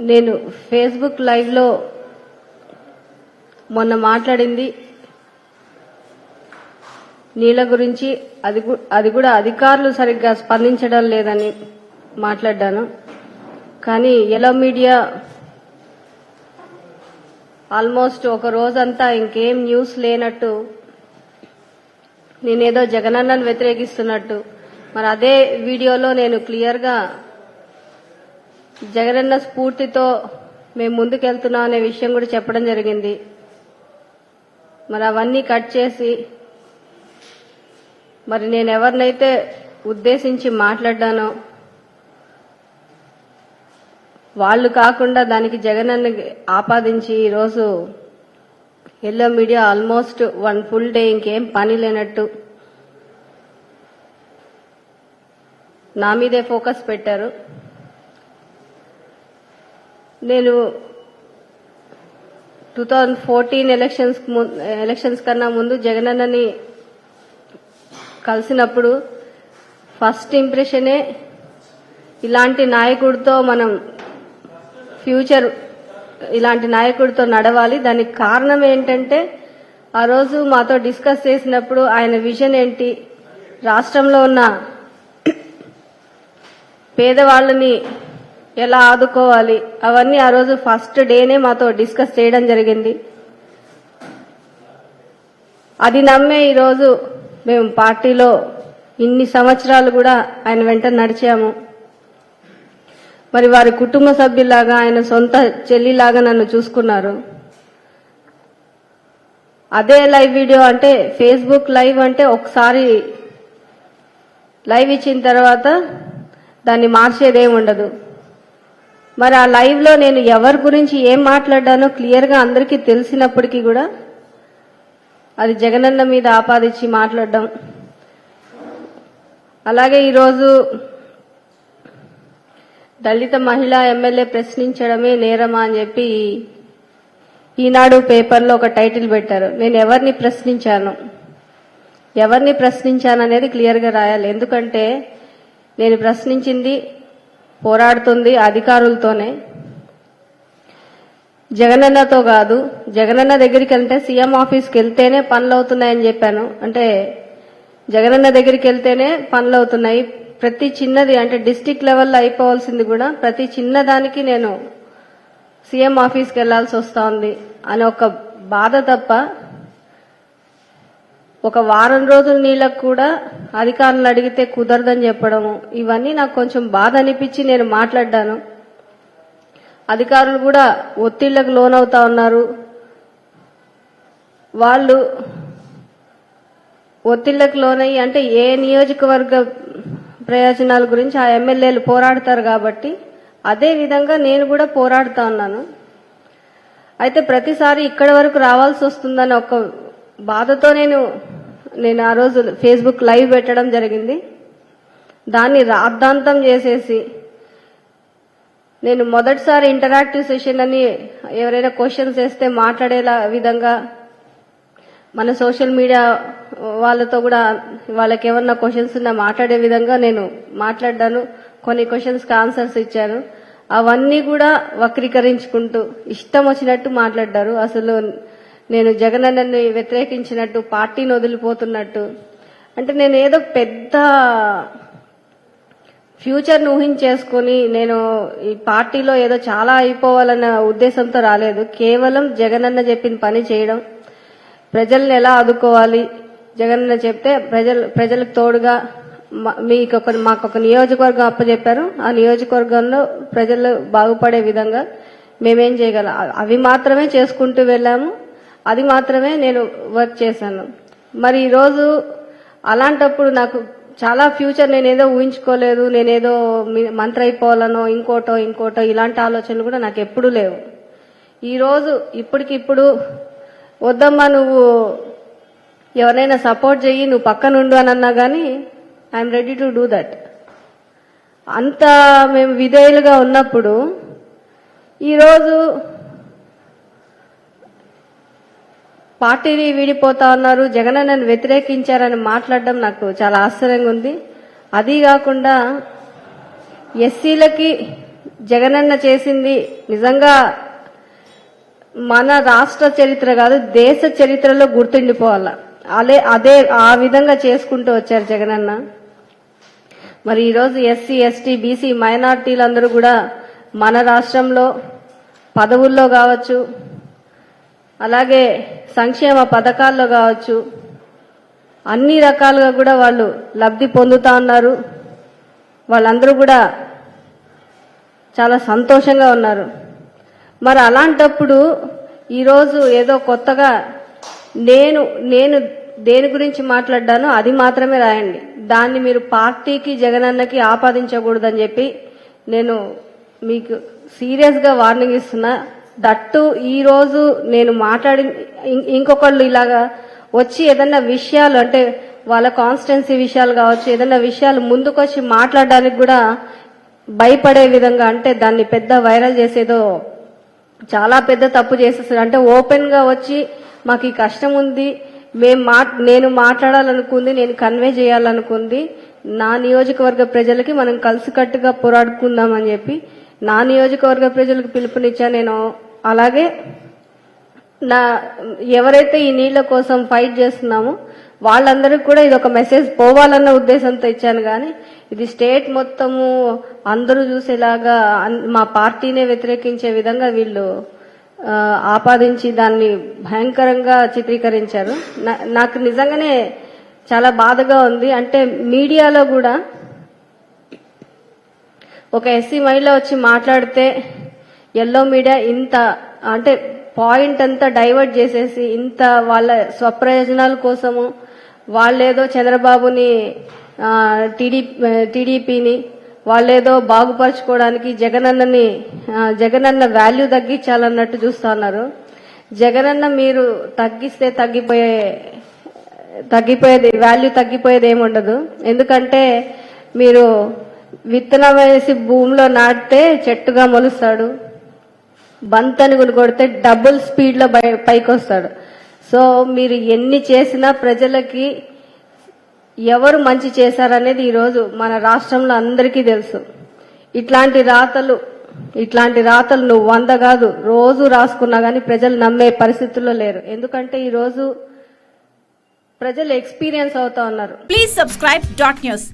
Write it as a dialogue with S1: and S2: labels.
S1: నేను ఫేస్బుక్ లైవ్లో మొన్న మాట్లాడింది. నీళ్ళ గురించి అది అది కూడా అధికారులు సరిగ్గా స్పందించడం లేదని మాట్లాడ్డాను. కానీ ఎలో మీడియా ఆల్మోస్ట్ ఒక రోజంతా ఇంకేం న్యూస్ లేనట్టు నేనేదో జగనన్నను వ్యతిరేకిస్తున్నట్టు మరి అదే వీడియోలో నేను క్లియర్గా జగనన్న స్ఫూర్తితో మేము ముందుకెళ్తున్నాం అనే విషయం కూడా చెప్పడం జరిగింది. మరి అవన్నీ కట్ చేసి మరి నేను ఎవరినైతే ఉద్దేశించి మాట్లాడ్డానో వాళ్ళు కాకుండా దానికి జగనన్న ఆపాదించి ఈరోజు yellow media almost one full day ఇంకేం పని లేనట్టు నా మీదే ఫోకస్ పెట్టారు. నేను two thousand fourteen elections elections కన్నా ముందు జగనన్నని కలిసినప్పుడు ఫస్ట్ ఇంప్రెషనే ఇలాంటి నాయకుడితో మనం ఫ్యూచర్ ఇలాంటి నాయకుడితో నడవాలి. దానికి కారణం ఏంటంటే ఆ రోజు మాతో డిస్కస్ చేసినప్పుడు ఆయన విజన్ ఏంటి? రాష్ట్రంలో ఉన్న పేదవాళ్ళని ఎలా ఆదుకోవాలి? అవన్నీ ఆ రోజు ఫస్ట్ డేనే మాతో డిస్కస్ చేయడం జరిగింది. అది నమ్మే ఈరోజు మేము పార్టీలో ఇన్ని సంవత్సరాలు కూడా ఆయన వెంట నడిచాము. మరి వారి కుటుంబ సభ్యులాగా ఆయన సొంత చెల్లిలాగా నన్ను చూసుకున్నారు. అదే లైవ్ వీడియో అంటే ఫేస్బుక్ లైవ్ అంటే ఒకసారి లైవ్ ఇచ్చిన తర్వాత దాన్ని మార్చేదేం ఉండదు మరి ఆ లైవ్లో నేను ఎవరి గురించి ఏం మాట్లాడానో క్లియర్గా అందరికీ తెలిసినప్పటికీ కూడా అది జగనన్న మీద ఆపాదించి మాట్లాడడం. అలాగే ఈరోజు దళిత మహిళా ఎమ్మెల్యే ప్రశ్నించడమే నేరమా అని చెప్పి ఈనాడు పేపర్లో ఒక టైటిల్ పెట్టారు. నేను ఎవరిని ప్రశ్నించాను? ఎవరిని ప్రశ్నించాను అనేది క్లియర్గా రాయాలి. ఎందుకంటే నేను ప్రశ్నించింది పోరాడుతుంది అధికారులతోనే. జగనన్నతో కాదు జగనన్న దగ్గరికి వెళ్తే సీఎం ఆఫీస్కి వెళ్తేనే పనులు అవుతున్నాయని చెప్పాను. అంటే జగనన్న దగ్గరికి వెళ్తేనే పనులు అవుతున్నాయి. ప్రతి చిన్నది అంటే డిస్టిక్ లెవెల్లో అయిపోవాల్సింది కూడా ప్రతి చిన్నదానికి నేను సీఎం ఆఫీస్కి వెళ్ళాల్సి వస్తోంది అనే ఒక బాధ తప్ప ఒక వారం రోజుల నీళ్ళకు కూడా అధికారులు అడిగితే కుదరదని చెప్పడము ఇవన్నీ నాకు కొంచెం బాధ అనిపించి నేను మాట్లాడ్డాను. అధికారులు కూడా ఒత్తిళ్ళకు లోనవుతా ఉన్నారు. వాళ్ళు ఒత్తిళ్ళకు లోనయ్యి అంటే ఏ నియోజకవర్గ ప్రయోజనాల గురించి ఆ ఎమ్మెల్యేలు పోరాడతారు కాబట్టి అదే విధంగా నేను కూడా పోరాడుతా ఉన్నాను. అయితే ప్రతిసారి ఇక్కడ వరకు రావాల్సి వస్తుందని ఒక బాధతో నేను నేను ఆ రోజు ఫేస్బుక్ లైవ్ పెట్టడం జరిగింది. దాన్ని రాద్ధాంతం చేసేసి నేను మొదటిసారి ఇంటరాక్టివ్ సెషన్ అని ఎవరైనా క్వశ్చన్స్ వేస్తే మాట్లాడేలా విధంగా మన సోషల్ మీడియా వాళ్ళతో కూడా వాళ్ళకి ఏమన్నా క్వశ్చన్స్ ఉన్నా మాట్లాడే విధంగా నేను మాట్లాడ్డాను. కొన్ని క్వశ్చన్స్కి ఆన్సర్స్ ఇచ్చాను. అవన్నీ కూడా వక్రీకరించుకుంటూ ఇష్టం వచ్చినట్టు మాట్లాడ్డారు. అసలు నేను జగనన్నని వ్యతిరేకించినట్టు పార్టీని వదిలిపోతున్నట్టు. అంటే నేను ఏదో పెద్ద ఫ్యూచర్ను ఊహించేసుకుని నేను ఈ పార్టీలో ఏదో చాలా అయిపోవాలన్న ఉద్దేశంతో రాలేదు. కేవలం జగనన్న చెప్పిన పని చేయడం. ప్రజల్ని ఎలా ఆదుకోవాలి? జగనన్న చెప్తే ప్రజలు ప్రజలకు తోడుగా మా- మీకు ఒక మాకు ఒక నియోజకవర్గం అప్పచెప్పారు ఆ నియోజకవర్గంలో ప్రజలు బాగుపడే విధంగా మేమేం చేయగలం? అవి మాత్రమే చేసుకుంటూ వెళ్ళాము. అది మాత్రమే నేను వర్క్ చేశాను. మరి ఈరోజు అలాంటప్పుడు నాకు చాలా ఫ్యూచర్ నేనేదో ఊహించుకోలేదు నేనేదో మీ- మంత్రి అయిపోవాలనో ఇంకోటో ఇంకోటో ఇలాంటి ఆలోచనలు కూడా నాకు ఎప్పుడూ లేవు. ఈరోజు ఇప్పటికిప్పుడు వద్దమ్మా నువ్వు ఎవరైనా సపోర్ట్ చెయ్యి నువ్వు పక్కనుండు అని అన్నా కానీ I'm ready to do that అంత మేము విధేయులుగా ఉన్నప్పుడు ఈరోజు పార్టీని వీడిపోతా ఉన్నారు జగనన్నను వ్యతిరేకించారని మాట్లాడడం నాకు చాలా ఆశ్చర్యంగా ఉంది. అది కాకుండా ఎస్సీలకి జగనన్న చేసింది నిజంగా మన రాష్ట్ర చరిత్ర కాదు దేశ చరిత్రలో గుర్తుండిపోవాల. అదే అదే ఆ విధంగా చేసుకుంటూ వచ్చారు జగనన్న. మరి ఈరోజు ఎస్సీ ఎస్టీ బీసీ మైనార్టీలందరూ కూడా మన రాష్ట్రంలో పదవుల్లో కావచ్చు అలాగే సంక్షేమ పథకాల్లో కావచ్చు. అన్ని రకాలుగా కూడా వాళ్ళు లబ్ధి పొందుతా ఉన్నారు. వాళ్ళందరూ కూడా చాలా సంతోషంగా ఉన్నారు. మరి అలాంటప్పుడు ఈరోజు ఏదో కొత్తగా నేను నేను దేని గురించి మాట్లాడ్డానో అది మాత్రమే రాయండి. దాన్ని మీరు పార్టీకి జగనన్నకి ఆపాదించకూడదని చెప్పి నేను మీకు సీరియస్గా వార్నింగ్ ఇస్తున్నా. దట్టు ఈరోజు నేను మాట్లాడి ఇంకొకళ్ళు ఇలాగా వచ్చి ఏదన్నా విషయాలు అంటే వాళ్ళ కాన్స్టెన్సీ విషయాలు కావచ్చు ఏదన్నా విషయాలు ముందుకొచ్చి మాట్లాడడానికి కూడా భయపడే విధంగా అంటే దాన్ని పెద్ద వైరల్ చేసేదో చాలా పెద్ద తప్పు చేసేసారు అంటే ఓపెన్గా వచ్చి మాకు ఈ కష్టం ఉంది మేము మా నేను మాట్లాడాలనుకుంది నేను కన్వే చేయాలనుకుంది నా నియోజకవర్గ ప్రజలకి మనం కలిసికట్టుగా పోరాడుకుందాం అని చెప్పి నా నియోజకవర్గ ప్రజలకు పిలుపునిచ్చా నేను అలాగే నా ఎవరైతే ఈ నీళ్ళ కోసం ఫైట్ చేస్తున్నామో వాళ్ళందరికీ కూడా ఇది ఒక మెసేజ్ పోవాలన్న ఉద్దేశంతో ఇచ్చాను కానీ ఇది స్టేట్ మొత్తము అందరూ చూసేలాగా అన్- మా పార్టీనే వ్యతిరేకించే విధంగా వీళ్ళు ఆపాదించి దాన్ని భయంకరంగా చిత్రీకరించారు. నా- నాకు నిజంగానే చాలా బాధగా ఉంది. అంటే మీడియాలో కూడా ఒక ఎస్సీ మహిళ వచ్చి మాట్లాడితే ఎల్లో మీడియా ఇంత అంటే పాయింట్ అంతా డైవర్ట్ చేసేసి ఇంత వాళ్ళ స్వప్రయోజనాల కోసము వాళ్ళేదో చంద్రబాబుని టీడీ టీడీపీని వాళ్ళేదో బాగుపరచుకోవడానికి జగనన్నని జగనన్న వాల్యూ తగ్గించాలన్నట్టు చూస్తా ఉన్నారు. జగనన్న మీరు తగ్గిస్తే తగ్గిపోయే తగ్గిపోయేది వాల్యూ తగ్గిపోయేది ఏముండదు. ఎందుకంటే మీరు విత్తనం వేసి భూమిలో నాటితే చెట్టుగా మొలుస్తాడు. బంతని కొడితే డబుల్ స్పీడ్లో పైకి వస్తాడు సో మీరు ఎన్ని చేసినా ప్రజలకి ఎవరు మంచి చేశారనేది ఈరోజు మన రాష్ట్రంలో అందరికీ తెలుసు. ఇట్లాంటి రాతలు ఇట్లాంటి రాతలు నువ్వు వంద కాదు రోజు రాసుకున్నా కానీ ప్రజలు నమ్మే పరిస్థితుల్లో లేరు. ఎందుకంటే ఈరోజు ప్రజలు ఎక్స్పీరియన్స్ అవుతా ఉన్నారు.
S2: Please subscribe dot news